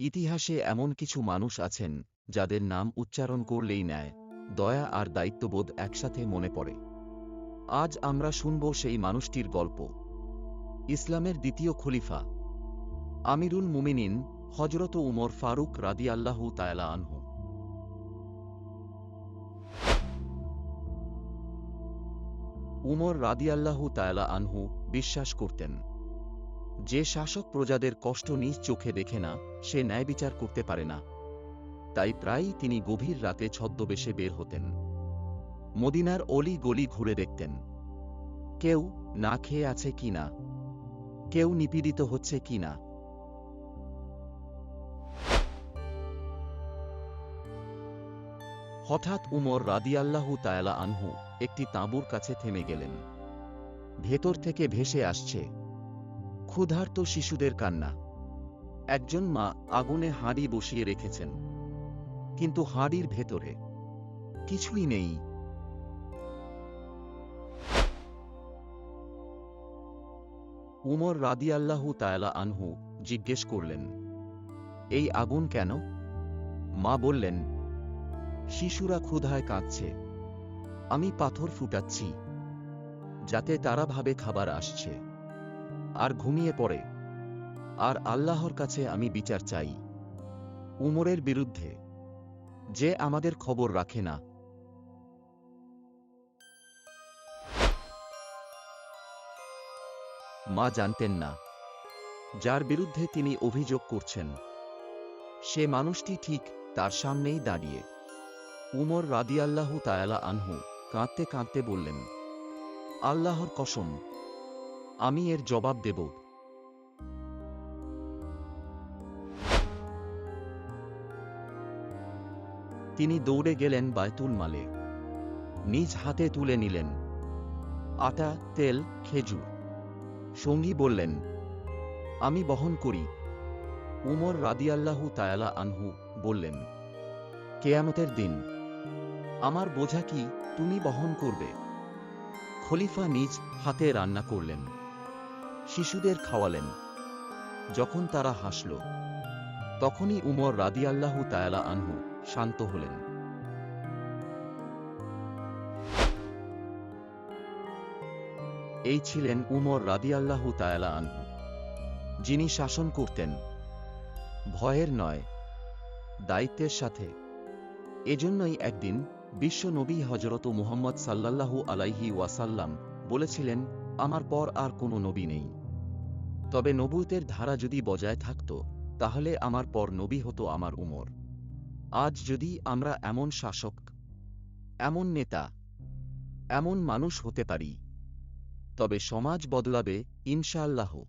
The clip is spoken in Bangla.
ইতিহাসে এমন কিছু মানুষ আছেন, যাদের নাম উচ্চারণ করলেই নেয় দয়া আর দায়িত্ববোধ একসাথে মনে পড়ে। আজ আমরা শুনব সেই মানুষটির গল্প। ইসলামের দ্বিতীয় খলিফা। আমিরুল মুমিনিন হজরত উমর ফারুক রাদি রাদিয়াল্লাহু তায়ালা আনহু। উমর রাদিয়াল্লাহু তায়ালা আনহু বিশ্বাস করতেন যে শাসক প্রজাদের কষ্ট নিজ চোখে দেখে না, সে ন্যায় বিচার করতে পারে না। তাই প্রায়ই তিনি গভীর রাতে ছদ্মবেশে বের হতেন। মদিনার অলি গলি ঘুরে দেখতেন। কেউ না খেয়ে আছে কি না? কেউ নিপীড়িত হচ্ছে কি না? হঠাৎ উমর রাদিয়াল্লাহু তায়ালা আনহু একটি তাঁবুর কাছে থেমে গেলেন। ভেতর থেকে ভেসে আসছে। ক্ষুধার্ত শিশুদের কান্না। একজন মা আগুনে হাঁড়ি বসিয়ে রেখেছেন। কিন্তু হাঁড়ির ভেতরে কিছুই নেই। উমর রাদিয়াল্লাহু তায়ালা আনহু জিজ্ঞেস করলেন, এই আগুন কেন? মা বললেন, শিশুরা ক্ষুধায় কাঁদছে। আমি পাথর ফুটাচ্ছি, যাতে তারা ভাবে খাবার আসছে। আর ঘুমিয়ে পড়ে। আর আল্লাহর কাছে আমি বিচার চাই। উমরের বিরুদ্ধে। যে আমাদের খবর রাখে না। মা জানতেন না। যার বিরুদ্ধে তিনি অভিযোগ করছেন। সে মানুষটি ঠিক তার সামনেই দাঁড়িয়ে। উমর রাদিয়াল্লাহু তায়ালা আনহু কাঁদতে কাঁদতে বললেন, আল্লাহর কসম আমি এর জবাব দেব। তিনি দৌড়ে গেলেন বায়তুল মালে। নিজ হাতে তুলে নিলেন। আটা, তেল, খেজুর। সঙ্গী বললেন, আমি বহন করি। উমর রাদিয়াল্লাহু তায়ালা আনহু বললেন, কেয়ামতের দিন আমার বোঝা কি, তুমি বহন করবে? খলিফা নিজ হাতে রান্না করলেন। শিশুদের খাওয়ালেন। যখন তারা হাসল, তখনই উমর রাদিয়াল্লাহু তায়ালা আনহু শান্ত হলেন। এই ছিলেন উমর রাদিয়াল্লাহু তায়ালা আনহু, যিনি শাসন করতেন। ভয়ের নয়, দায়িত্বের সাথে। এজন্যই একদিন বিশ্ব নবী হজরত মুহাম্মদ সাল্লাল্লাহু আলাইহি ওয়াসাল্লাম বলেছিলেন, আমার পর আর কোনো নবী নেই। তবে নবুতের ধারা যদি বজায় থাকত, তাহলে আমার পর নবী হতো আমার উমর। আজ যদি আমরা এমন শাসক, এমন নেতা, এমন মানুষ হতে পারি, তবে সমাজ বদলাবে ইনশাআল্লাহ।